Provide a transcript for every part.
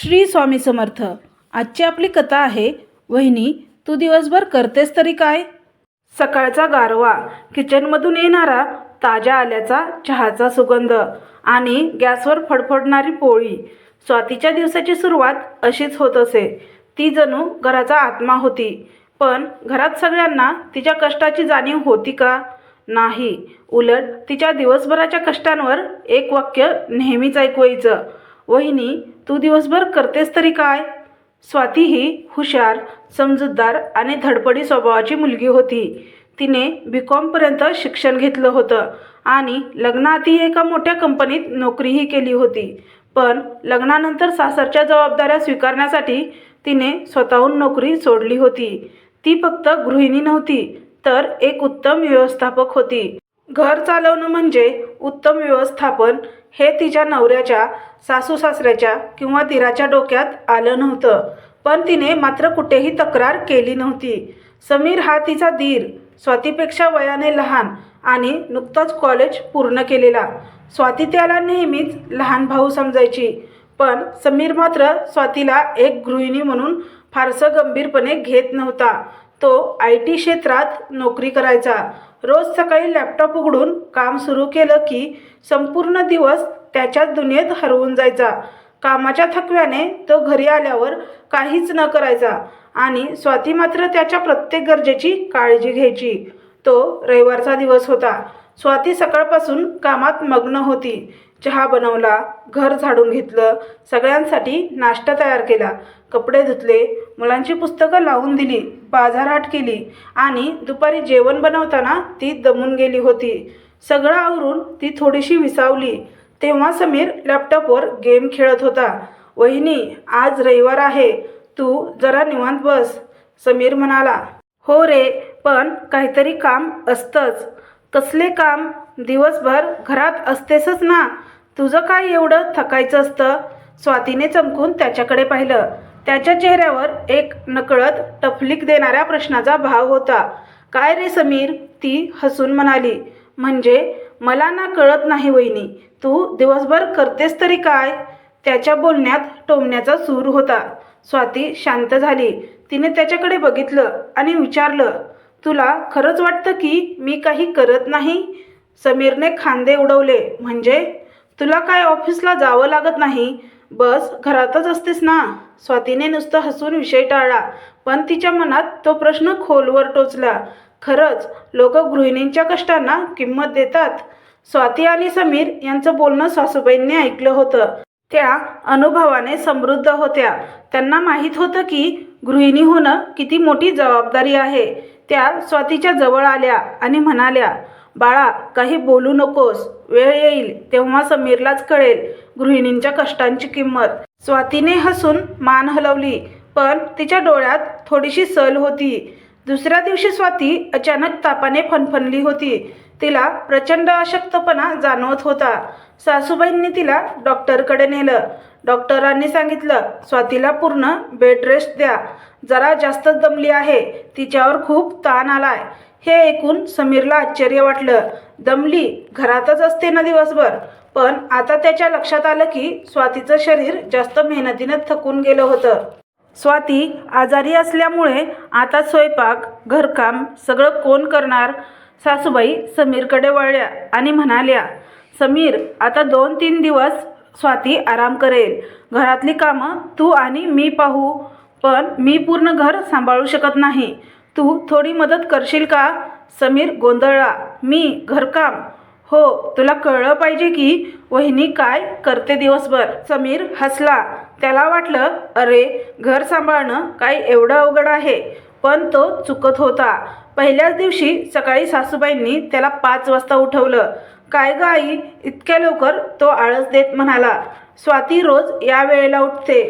श्री स्वामी समर्थ. आजची आपली कथा आहे वहिनी तू दिवसभर करतेस तरी काय? सकाळचा गारवा किचनमधून येणारा ताज्या आल्याचा चहाचा सुगंध आणि गॅसवर फडफडणारी पोळी. स्वातीच्या दिवसाची सुरुवात अशीच होत असे. ती जणू घराचा आत्मा होती पण घरात सगळ्यांना तिच्या कष्टाची जाणीव होती का? नाही. उलट तिच्या दिवसभराच्या कष्टांवर एक वाक्य नेहमीच ऐकवायचं. वहिनी तू दिवसभर करतेस तरी काय? स्वाती ही हुशार समजूतदार आणि धडपडी स्वभावाची मुलगी होती. तिने बी कॉमपर्यंत शिक्षण घेतलं होतं आणि लग्नाआधी एका मोठ्या कंपनीत नोकरीही केली होती. पण लग्नानंतर सासरच्या जबाबदाऱ्या स्वीकारण्यासाठी तिने स्वतःहून नोकरी सोडली होती. ती फक्त गृहिणी नव्हती तर एक उत्तम व्यवस्थापक होती. घर चालवणं म्हणजे उत्तम व्यवस्थापन हे तिच्या नवऱ्याच्या सासू सासऱ्याच्या किंवा तिराच्या डोक्यात आलं नव्हतं. पण तिने मात्र कुठेही तक्रार केली नव्हती. समीर हा तिचा दीर स्वातीपेक्षा वयाने लहान आणि नुकताच कॉलेज पूर्ण केलेला. स्वाती त्याला नेहमीच लहान भाऊ समजायची. पण समीर मात्र स्वातीला एक गृहिणी म्हणून फारसं गंभीरपणे घेत नव्हता. तो आय टी क्षेत्रात नोकरी करायचा. रोज सकाळी लॅपटॉप उघडून काम सुरू केलं की संपूर्ण दिवस त्याच्याच दुनियेत हरवून जायचा. कामाच्या थकव्याने तो घरी आल्यावर काहीच न करायचा आणि स्वाती मात्र त्याच्या प्रत्येक गरजेची काळजी घ्यायची. तो रविवारचा दिवस होता. स्वाती सकाळपासून कामात मग्न होती. चहा बनवला घर झाडून घेतलं सगळ्यांसाठी नाश्ता तयार केला. कपडे धुतले मुलांची पुस्तकं लावून दिली बाजारहाट केली आणि दुपारी जेवण बनवताना ती दमून गेली होती. सगळं आवरून ती थोडीशी विसावली. तेव्हा समीर लॅपटॉपवर गेम खेळत होता. वहिनी आज रविवार आहे. तू जरा निवांत बस समीर म्हणाला. हो रे पण काहीतरी काम असतंच. कसले काम दिवसभर घरात असतेसच ना? तुझं काय एवढं थकायचं असतं? स्वातीने चमकून त्याच्याकडे पाहिलं. त्याच्या चेहऱ्यावर एक नकळत टफलीक देणाऱ्या प्रश्नाचा भाव होता. काय रे समीर? ती हसून म्हणाली. म्हणजे मला ना कळत नाही वहिनी. तू दिवसभर करतेस तरी काय? त्याच्या बोलण्यात टोमण्याचा सूर होता. स्वाती शांत झाली. तिने त्याच्याकडे बघितलं आणि विचारलं. तुला खरंच वाटतं की मी काही करत नाही? समीरने खांदे उडवले. म्हणजे? तुला काय ऑफिसला जावं लागत नाही? बस घरातच असतेस ना? स्वातीने नुसतं हसून विषय टाळला. पण तिच्या मनात तो प्रश्न खोलवर टोचला. खरंच लोक गृहिणींच्या कष्टांना किंमत देतात. स्वाती आणि समीर यांचं बोलणं सासूबाईंनी ऐकलं होतं. त्या अनुभवाने समृद्ध होत्या. त्यांना माहीत होतं की गृहिणी होणं किती मोठी जबाबदारी आहे. त्या स्वातीच्या जवळ आल्या आणि म्हणाल्या बाळा काही बोलू नकोस. वेळ येईल. तेव्हा समीरलाच कळेल गृहिणींच्या कष्टांची किंमत. स्वातीने हसून मान हलवली पण तिच्या डोळ्यात थोडीशी सल होती. दुसऱ्या दिवशी स्वाती अचानक तापाने फनफनली होती. तिला प्रचंड अशक्तपणा जाणवत होता. सासूबाईंनी तिला डॉक्टरकडे नेलं. डॉक्टरांनी सांगितलं स्वातीला पूर्ण बेड रेस्ट द्या. जरा जास्तच दमली आहे. तिच्यावर खूप ताण आलाय. हे ऐकून समीरला आश्चर्य वाटलं. दमली घरातच असते ना दिवसभर. पण आता त्याच्या लक्षात आलं की स्वातीचं शरीर जास्त मेहनतीनं थकून गेलं होतं. स्वाती आजारी असल्यामुळे आता स्वयंपाक घरकाम सगळं कोण करणार? सासूबाई समीरकडे वळल्या आणि म्हणाल्या समीर आता दोन तीन दिवस स्वाती आराम करेल. घरातली कामं तू आणि मी पाहू पण मी पूर्ण घर सांभाळू शकत नाही. तू थोडी मदत करशील का? समीर गोंधळला. मी घरकाम. हो तुला कळलं पाहिजे की वहिनी काय करते दिवसभर. समीर हसला. त्याला वाटलं अरे घर सांभाळणं काय एवढं अवघड आहे. पण तो चुकत होता. पहिल्याच दिवशी सकाळी सासूबाईंनी त्याला पाच वाजता उठवलं. काय ग आई इतक्या लवकर तो आळस देत म्हणाला. स्वाती रोज या वेळेला उठते.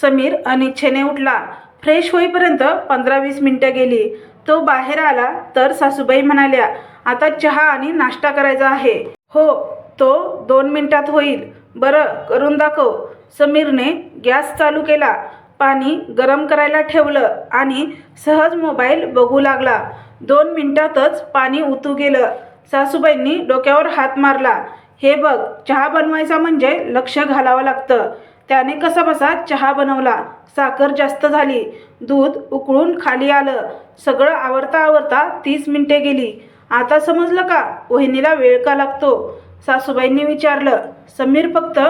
समीर अनिच्छेने उठला. फ्रेश होईपर्यंत पंधरा वीस मिनटं गेली. तो बाहेर आला तर सासूबाई म्हणाल्या आता चहा आणि नाश्ता करायचा आहे. हो तो दोन मिनिटात होईल. बरं करून दाखव. समीरने गॅस चालू केला. पाणी गरम करायला ठेवलं आणि सहज मोबाईल बघू लागला. दोन मिनटातच पाणी उतू गेलं. सासूबाईंनी डोक्यावर हात मारला. हे बघ चहा बनवायचा म्हणजे लक्ष घालावं लागतं. त्याने कसा बसा चहा बनवला. साखर जास्त झाली. दूध उकळून खाली आलं. सगळं आवरता आवरता तीस मिनिटे गेली. आता समजलं का? वहिनीला वेळ का लागतो? सासूबाईंनी विचारलं. समीर फक्त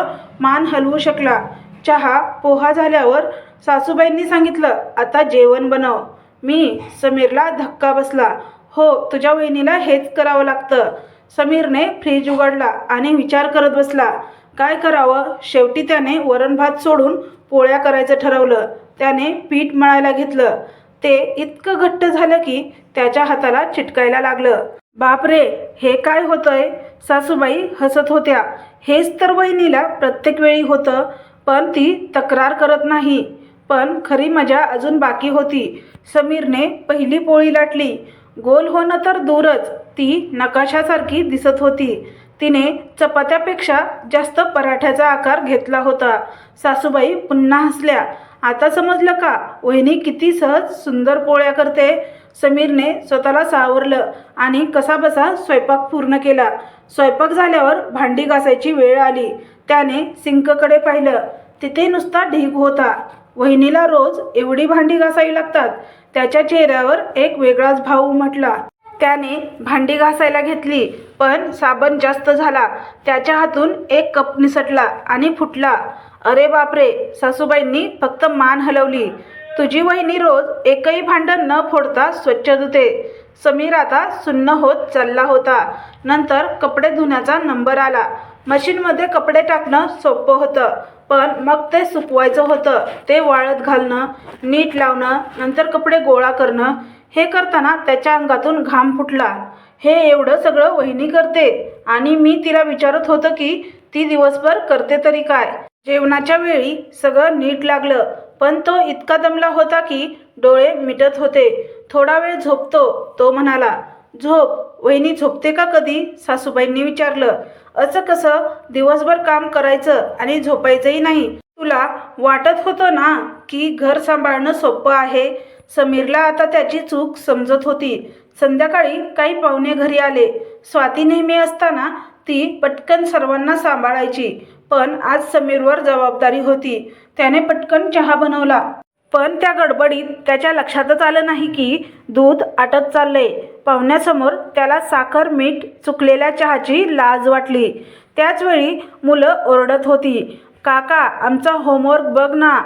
मान हलवू शकला. चहा पोहा झाल्यावर सासूबाईंनी सांगितलं आता जेवण बनव. मी? समीरला धक्का बसला. हो तुझ्या वहिनीला हेच करावं लागतं. समीरने फ्रीज उघडला आणि विचार करत बसला. काय करावं? शेवटी त्याने वरण भात सोडून पोळ्या करायचं ठरवलं. त्याने पीठ मळायला घेतलं. ते इतकं घट्ट झालं की त्याच्या हाताला चिटकायला लागलं. बापरे हे काय होतंय? सासूबाई हसत होत्या. हेच तर वहिनीला प्रत्येक वेळी होतं पण ती तक्रार करत नाही. पण खरी मजा अजून बाकी होती. समीरने पहिली पोळी लाटली. गोल होणं तर दूरच. ती नकाशासारखी दिसत होती. तिने चपात्यापेक्षा जास्त पराठ्याचा आकार घेतला होता. सासूबाई पुन्हा हसल्या. आता समजलं का वहिनी किती सहज सुंदर पोळ्या करते? समीरने स्वतःला सावरलं आणि कसाबसा स्वयंपाक पूर्ण केला. स्वयंपाक झाल्यावर भांडी घासायची वेळ आली. त्याने सिंककडे पाहिलं. तिथे नुसता ढीग होता. वहिनीला रोज एवढी भांडी घासावी लागतात. त्याच्या चेहऱ्यावर एक वेगळाच भाव उमटला. त्याने भांडी घासायला घेतली पण साबण जास्त झाला. त्याच्या हातून एक कप निसटला आणि फुटला. अरे बापरे सासूबाईंनी फक्त मान हलवली. तुझी वहिनी रोज एकही भांडण न फोडता स्वच्छ धुते. समीर आता सुन्न होत चालला होता. नंतर कपडे धुण्याचा नंबर आला. मशीनमध्ये कपडे टाकणं सोपं होतं पण मग ते सुकवायचं होतं. ते वाळत घालणं नीट लावणं नंतर कपडे गोळा करणं हे करताना त्याच्या अंगातून घाम फुटला. हे एवढं सगळं वहिनी करते आणि मी तिला विचारत होतं की ती दिवसभर करते तरी काय? जेवणाच्या वेळी सगळं नीट लागलं पण तो इतका दमला होता की डोळे मिटत होते. थोडा वेळ झोपतो तो म्हणाला झोप वहिनी झोपते का कधी? सासूबाईंनी विचारलं. असं कसं? दिवसभर काम करायचं आणि झोपायचंही नाही. तुला वाटत होतं ना की घर सांभाळणं सोपं आहे? समीरला आता त्याची चूक समजत होती. संध्याकाळी काही पाहुणे घरी आले. स्वाती नेहमी असताना ती पटकन सर्वांना सांभाळायची. पण आज समीरवर जबाबदारी होती. त्याने पटकन चहा बनवला. पण त्या गडबडीत त्याच्या लक्षातच आलं नाही की दूध आटत चाललंय. पाहुण्यासमोर त्याला साखर मीठ चुकलेल्या चहाची लाज वाटली. त्याचवेळी मुलं ओरडत होती काका आमचा होमवर्क बघ ना.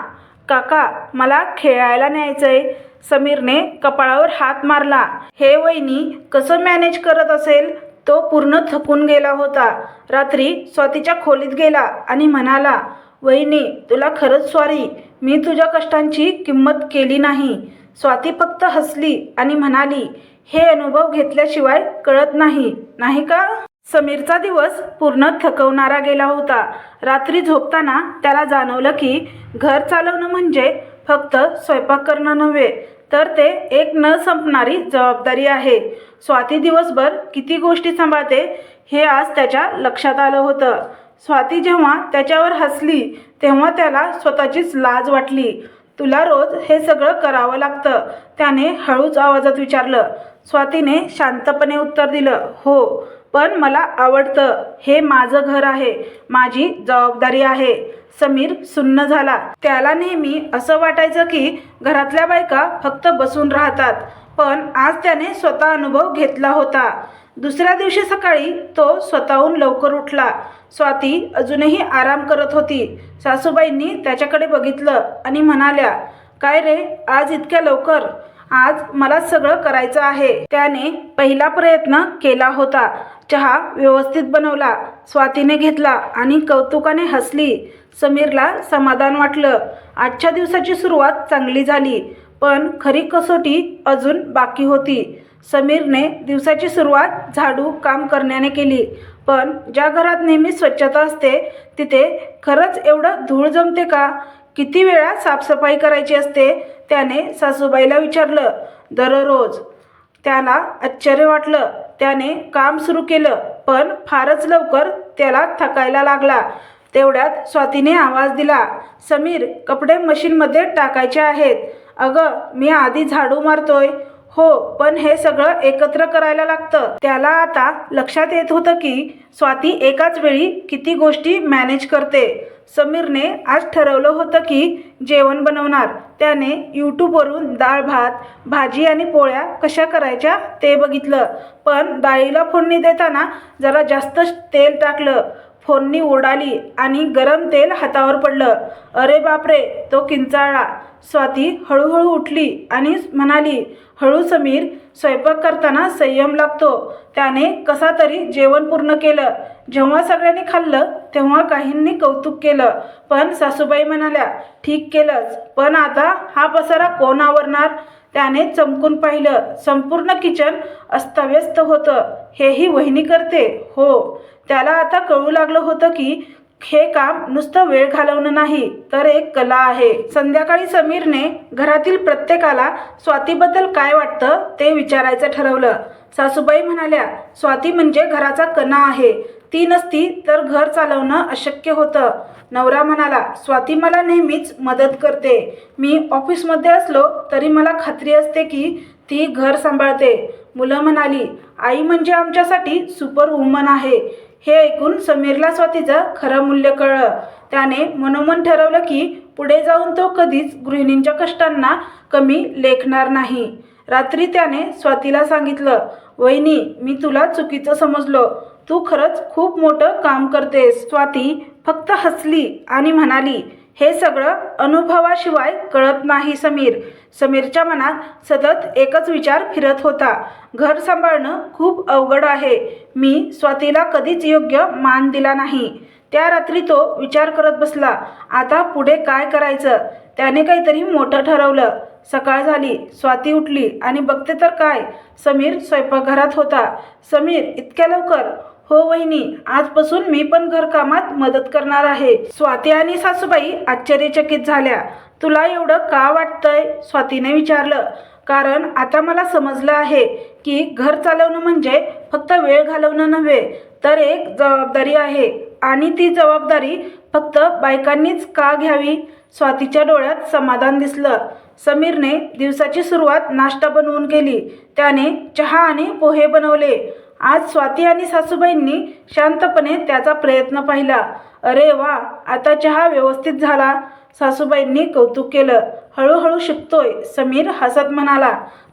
काका मला खेळायला न्यायचंय. समीरने कपाळावर हात मारला. हे वहिनी कसं मॅनेज करत असेल? तो पूर्ण थकून गेला होता. रात्री स्वातीच्या खोलीत गेला आणि म्हणाला वहिनी तुला खरंच सॉरी मी तुझ्या कष्टांची किंमत केली नाही. स्वाती फक्त हसली आणि म्हणाली हे अनुभव घेतल्याशिवाय कळत नाही. नाही का? समीरचा दिवस पूर्ण थकवणारा गेला होता. रात्री झोपताना त्याला जाणवलं की घर चालवणं म्हणजे फक्त स्वयंपाक करणं नव्हे तर ते एक न संपणारी जबाबदारी आहे. स्वाती दिवसभर किती गोष्टी सांभाळते हे आज त्याच्या लक्षात आलं होतं. स्वाती जेव्हा त्याच्यावर हसली तेव्हा त्याला स्वतःचीच लाज वाटली. तुला रोज हे सगळं करावं लागतं त्याने हळूच आवाजात विचारलं. स्वातीने शांतपणे उत्तर दिलं हो पण मला आवडतं. हे माझं घर आहे. माझी जबाबदारी आहे. समीर सुन्न झाला. त्याला नेहमी असं वाटायचं की घरातल्या बायका फक्त बसून राहतात पण आज त्याने स्वतः अनुभव घेतला होता. दुसऱ्या दिवशी सकाळी तो स्वतःहून लवकर उठला. स्वाती अजूनही आराम करत होती. सासूबाईंनी त्याच्याकडे बघितलं आणि म्हणाल्या काय रे आज इतक्या लवकर? आज मला सगळं करायचं आहे. त्याने पहिला प्रयत्न केला होता. चहा व्यवस्थित बनवला स्वातीने घेतला आणि कौतुकाने हसली. समीरला समाधान वाटलं. आजच्या दिवसाची सुरुवात चांगली झाली पण खरी कसोटी अजून बाकी होती. समीरने दिवसाची सुरुवात झाडू काम करण्याने केली पण ज्या घरात नेहमी स्वच्छता असते तिथे खरंच एवढं धूळ जमते का? किती वेळा साफसफाई करायची असते? त्याने सासूबाईला विचारलं दररोज. त्याला आश्चर्य वाटलं. त्याने काम सुरू केलं पण फारच लवकर त्याला थकायला लागला. तेवढ्यात स्वातीने आवाज दिला समीर कपडे मशीनमध्ये टाकायचे आहेत. अगं मी आधी झाडू मारतोय. हो पण हे सगळं एकत्र करायला लागतं. त्याला आता लक्षात येत होतं की स्वाती एकाच वेळी किती गोष्टी मॅनेज करते. समीरने आज ठरवलं होतं की जेवण बनवणार. त्याने यूट्यूबवरून डाळ भात भाजी आणि पोळ्या कशा करायच्या ते बघितलं. पण डाळीला फोडणी देताना जरा जास्तच तेल टाकलं. फोडणी उडाली आणि गरम तेल हातावर पडलं. अरे बापरे तो किंचाळला. स्वाती हळूहळू उठली आणि म्हणाली हळू समीर स्वयंपाक करताना संयम लागतो. त्याने कसा तरी जेवण पूर्ण केलं. जेव्हा सगळ्यांनी खाल्लं तेव्हा काहींनी कौतुक केलं. पण सासूबाई म्हणाल्या ठीक केलंच पण आता हा पसारा कोण आवरणार? त्याने चमकून पाहिलं संपूर्ण किचन अस्तव्यस्त होतं. हेही वहिनी करते हो. त्याला आता कळू लागलं होतं की हे काम नुसतं वेळ घालवणं नाही तर एक कला आहे. संध्याकाळी समीरने घरातील प्रत्येकाला स्वातीबद्दल काय वाटतं ते विचारायचं ठरवलं. सासूबाई म्हणाल्या स्वाती म्हणजे घराचा कणा आहे. ती नसती तर घर चालवणं अशक्य होतं. नवरा म्हणाला स्वाती मला नेहमीच मदत करते. मी ऑफिसमध्ये असलो तरी मला खात्री असते की ती घर सांभाळते. मुलं म्हणाली आई म्हणजे आमच्यासाठी सुपर वुमन आहे. हे ऐकून समीरला स्वातीचं खरं मूल्य कळलं. त्याने मनोमन ठरवलं की पुढे जाऊन तो कधीच गृहिणींच्या कष्टांना कमी लेखणार नाही. रात्री त्याने स्वातीला सांगितलं वहिनी मी तुला चुकीचं समजलो. तू खरंच खूप मोठं काम करतेस स्वाती. फक्त हसली आणि म्हणाली हे सगळं अनुभवाशिवाय कळत नाही समीर. समीरच्या मनात सतत एकच विचार फिरत होता. घर सांभाळणं खूप अवघड आहे. मी स्वातीला कधीच योग्य मान दिला नाही. त्या रात्री तो विचार करत बसला आता पुढे काय करायचं? त्याने काहीतरी मोठं ठरवलं. सकाळ झाली स्वाती उठली आणि बघते तर काय? समीर स्वयंपाकघरात होता. समीर इतक्या लवकर? हो वहिनी आजपासून मी पण घरकामात मदत करणार आहे. स्वाती आणि सासूबाई आश्चर्यचकित झाल्या. तुला एवढं का वाटतंय? स्वातीने विचारलं. कारण आता मला समजलं आहे की घर चालवणं म्हणजे फक्त वेळ घालवणं नव्हे तर एक जबाबदारी आहे. आणि ती जबाबदारी फक्त बायकांनीच का घ्यावी? स्वातीच्या डोळ्यात समाधान दिसलं. समीरने दिवसाची सुरुवात नाश्ता बनवून केली. त्याने चहा आणि पोहे बनवले. आज स्वाती आणि सासूबाईंनी शांतपणे त्याचा प्रयत्न पाहिला. अरे वा आता चहा व्यवस्थित झाला. सासूबाईंनी कौतुक केलं. हळूहळू शिकतोय समीर हसत म्हणाला.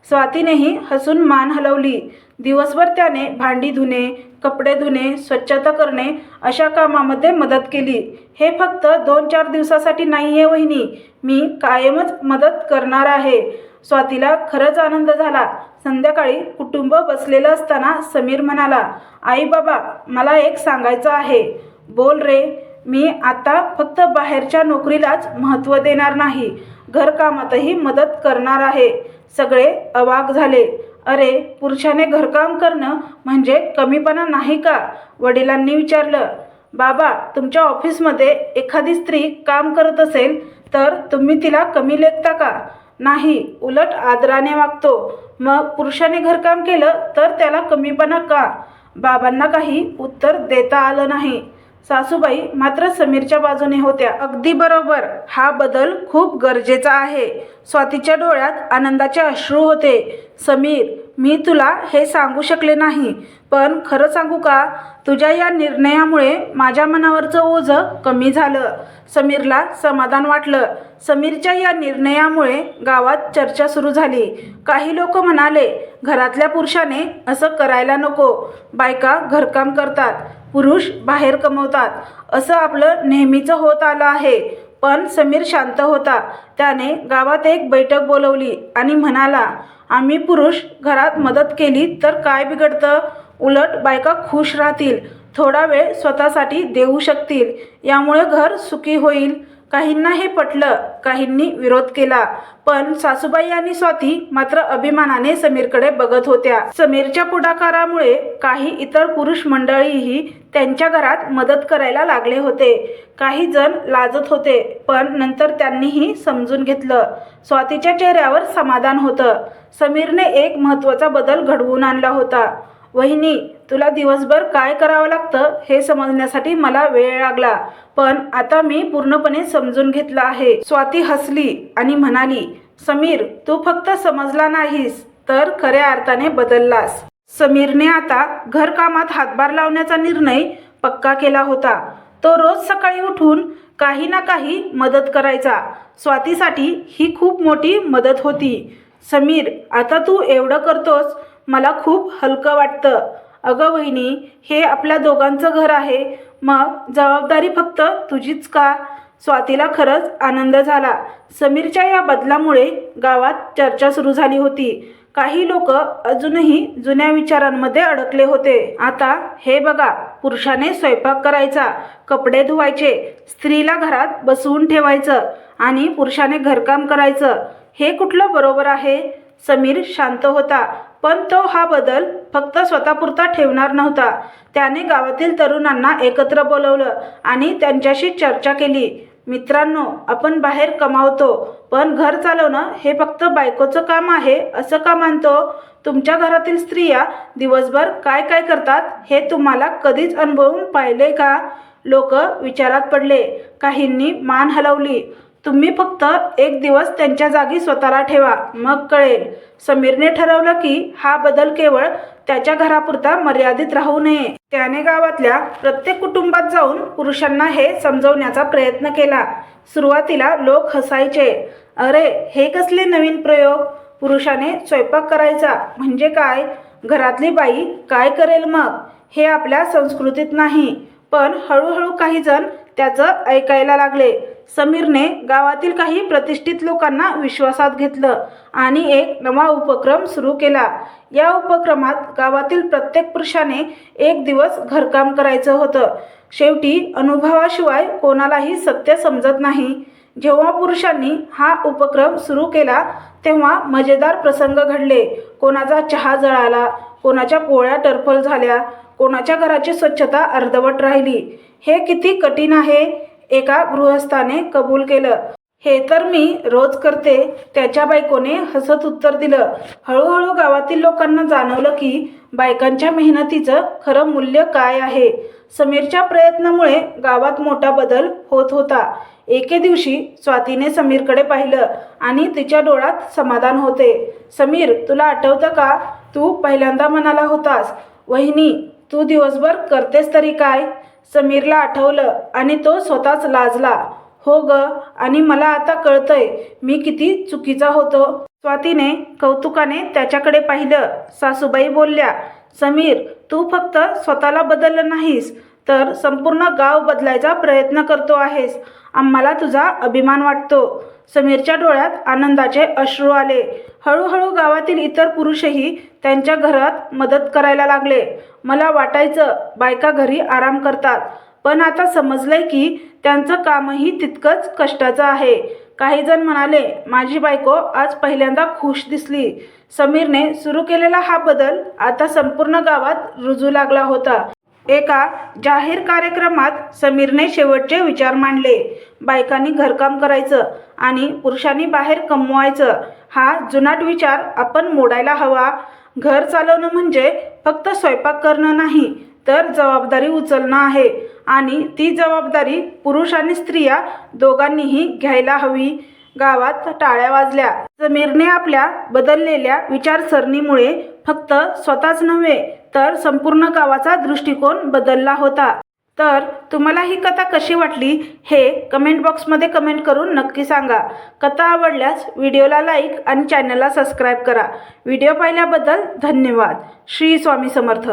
स्वातीनेही हसून मान हलवली. दिवसभर त्याने भांडी धुणे कपडे धुणे स्वच्छता करणे अशा कामामध्ये मदत केली. हे फक्त दोन चार दिवसासाठी नाही आहे वहिनी. मी कायमच मदत करणार आहे. स्वातीला खरंच आनंद झाला. संध्याकाळी कुटुंब बसलेलं असताना समीर म्हणाला आई बाबा मला एक सांगायचं आहे. बोल रे मी आता फक्त बाहेरच्या नोकरीलाच महत्त्व देणार नाही. घरकामातही मदत करणार आहे. सगळे अवाक झाले. अरे पुरुषाने घरकाम करणं म्हणजे कमीपणा नाही का? वडिलांनी विचारलं. बाबा तुमच्या ऑफिसमध्ये एखादी स्त्री काम करत असेल तर तुम्ही तिला कमी लेखता का? नाही उलट आदराने वागतो. मग पुरुषाने घरकाम केलं तर त्याला कमीपणा का? बाबांना काही उत्तर देता आलं नाही. सासूबाई मात्र समीरच्या बाजूने होत्या. अगदी बरोबर. हा बदल खूप गरजेचा आहे. स्वातीच्या डोळ्यात आनंदाचे अश्रू होते. समीर मी तुला हे सांगू शकले नाही पण खरं सांगू का? तुझ्या या निर्णयामुळे माझ्या मनावरचं ओझं कमी झालं. समीरला समाधान वाटलं. समीरच्या या निर्णयामुळे गावात चर्चा सुरू झाली. काही लोक म्हणाले घरातल्या पुरुषाने असं करायला नको. बायका घरकाम करतात. पुरुष बाहेर कमवतात. असं आपलं नेहमीचं होत आलं आहे. पण समीर शांत होता. त्याने गावात एक बैठक बोलवली आणि म्हणाला आम्ही पुरुष घरात मदत केली तर काय बिघडतं? उलट बायका खुश राहतील. थोडा वेळ स्वतःसाठी देऊ शकतील. यामुळे घर सुखी होईल. काहींना हे पटलं काहींनी विरोध केला. पण सासूबाई आणि स्वाती मात्र अभिमानाने समीरकडे बघत होत्या. समीरच्या पुढाकारामुळे काही इतर पुरुष मंडळीही त्यांच्या घरात मदत करायला लागले होते. काही जण लाजत होते पण नंतर त्यांनीही समजून घेतलं. स्वातीच्या चेहऱ्यावर समाधान होतं. समीरने एक महत्त्वाचा बदल घडवून आणला होता. वहिनी तुला दिवसभर काय करावं लागतं हे समजण्यासाठी मला वेळ लागला. पण आता मी पूर्णपणे समजून घेतलं आहे. स्वाती हसली आणि म्हणाली समीर तू फक्त समजला नाहीस तर खऱ्या अर्थाने बदललास. समीरने आता घरकामात हातभार लावण्याचा निर्णय पक्का केला होता. तो रोज सकाळी उठून काही ना काही मदत करायचा. स्वातीसाठी ही खूप मोठी मदत होती. समीर आता तू एवढं करतोस मला खूप हलकं वाटतं. अगं वहिनी हे आपल्या दोघांचं घर आहे. मग जबाबदारी फक्त तुझीच का? स्वातीला खरंच आनंद झाला. समीरच्या या बदलामुळे गावात चर्चा सुरू झाली होती. काही लोक अजूनही जुन्या विचारांमध्ये अडकले होते. आता हे बघा पुरुषाने स्वयंपाक करायचा कपडे धुवायचे स्त्रीला घरात बसवून ठेवायचं आणि पुरुषाने घरकाम करायचं. हे कुठलं बरोबर आहे? समीर शांत होता. पण तो हा बदल फक्त स्वतःपुरता ठेवणार नव्हता. त्याने गावातील तरुणांना एकत्र बोलवलं आणि त्यांच्याशी चर्चा केली. मित्रांनो आपण बाहेर कमावतो पण घर चालवणं हे फक्त बायकोचं काम आहे असं का मानतो? तुमच्या घरातील स्त्रिया दिवसभर काय काय करतात हे तुम्हाला कधीच अनुभवून पाहिले का? लोक विचारात पडले. काहींनी मान हलवली. तुम्ही फक्त एक दिवस त्यांच्या जागी स्वतःला ठेवा. मग कळेल. समीरने ठरवलं की हा बदल केवळ त्याच्या घरापुरता मर्यादित राहू नये. त्याने गावातल्या प्रत्येक कुटुंबात जाऊन पुरुषांना हे समजवण्याचा प्रयत्न केला. सुरुवातीला लोक हसायचे. अरे हे कसले नवीन प्रयोग? पुरुषाने स्वयंपाक करायचा. म्हणजे काय? घरातली बाई काय करेल मग? हे आपल्या संस्कृतीत नाही. पण हळूहळू काही जण त्याचं ऐकायला लागले. समीरने गावातील काही प्रतिष्ठित लोकांना विश्वासात घेतलं आणि एक नवा उपक्रम सुरू केला. या उपक्रमात गावातील प्रत्येक पुरुषाने एक दिवस घरकाम करायचं होतं. शेवटी अनुभवाशिवाय कोणालाही सत्य समजत नाही. जेव्हा पुरुषांनी हा उपक्रम सुरू केला तेव्हा मजेदार प्रसंग घडले. कोणाचा चहा जळाला कोणाच्या पोळ्या टरफल झाल्या कोणाच्या घराची स्वच्छता अर्धवट राहिली. हे किती कठीण आहे? एका गृहस्थाने कबूल केलं. हे तर मी रोज करते त्याच्या बायकोने हसत उत्तर दिलं. हळूहळू गावातील लोकांना जाणवलं की बायकांच्या मेहनतीचं खरं मूल्य काय आहे. समीरच्या प्रयत्नामुळे गावात मोठा बदल होत होता. एके दिवशी स्वातीने समीरकडे पाहिलं आणि तिच्या डोळ्यात समाधान होते. समीर तुला आठवतं का? तू पहिल्यांदा म्हणाला होतास वहिनी तू दिवसभर करतेस तरी काय? समीरला आठवलं आणि तो स्वतःच लाजला. हो ग आणि मला आता कळतंय मी किती चुकीचा होतो. स्वातीने कौतुकाने त्याच्याकडे पाहिलं. सासूबाई बोलल्या समीर तू फक्त स्वतःला बदललं नाहीस. तर संपूर्ण गाव बदलायचा प्रयत्न करतो आहेस. आम्हाला तुझा अभिमान वाटतो. समीरच्या डोळ्यात आनंदाचे अश्रू आले. हळूहळू गावातील इतर पुरुषही त्यांच्या घरात मदत करायला लागले. मला वाटायचं बायका घरी आराम करतात. पण आता समजलंय की त्यांचं कामही तितकंच कष्टाचं आहे. काही जण म्हणाले माझी बायको आज पहिल्यांदा खुश दिसली. समीरने सुरू केलेला हा बदल आता संपूर्ण गावात रुजू लागला होता. एका जाहीर कार्यक्रमात समीरने शेवटचे विचार मांडले. बायकांनी घरकाम करायचं आणि पुरुषांनी बाहेर कमवायचं हा जुनाट विचार आपण मोडायला हवा. घर चालवणं म्हणजे फक्त स्वयंपाक करणं नाही तर जबाबदारी उचलणं आहे आणि ती जबाबदारी पुरुष आणि स्त्रिया दोघांनीही घ्यायला हवी. गावात टाळ्या वाजल्या. समीरने आपल्या बदललेल्या विचारसरणीमुळे फक्त स्वतःच नव्हे तर संपूर्ण गावाचा दृष्टिकोन बदलला होता. तर तुम्हाला ही कथा कशी वाटली हे कमेंट बॉक्समध्ये कमेंट करून नक्की सांगा. कथा आवडल्यास व्हिडिओला लाईक आणि चॅनलला सबस्क्राईब करा. व्हिडिओ पाहिल्याबद्दल धन्यवाद. श्री स्वामी समर्थ.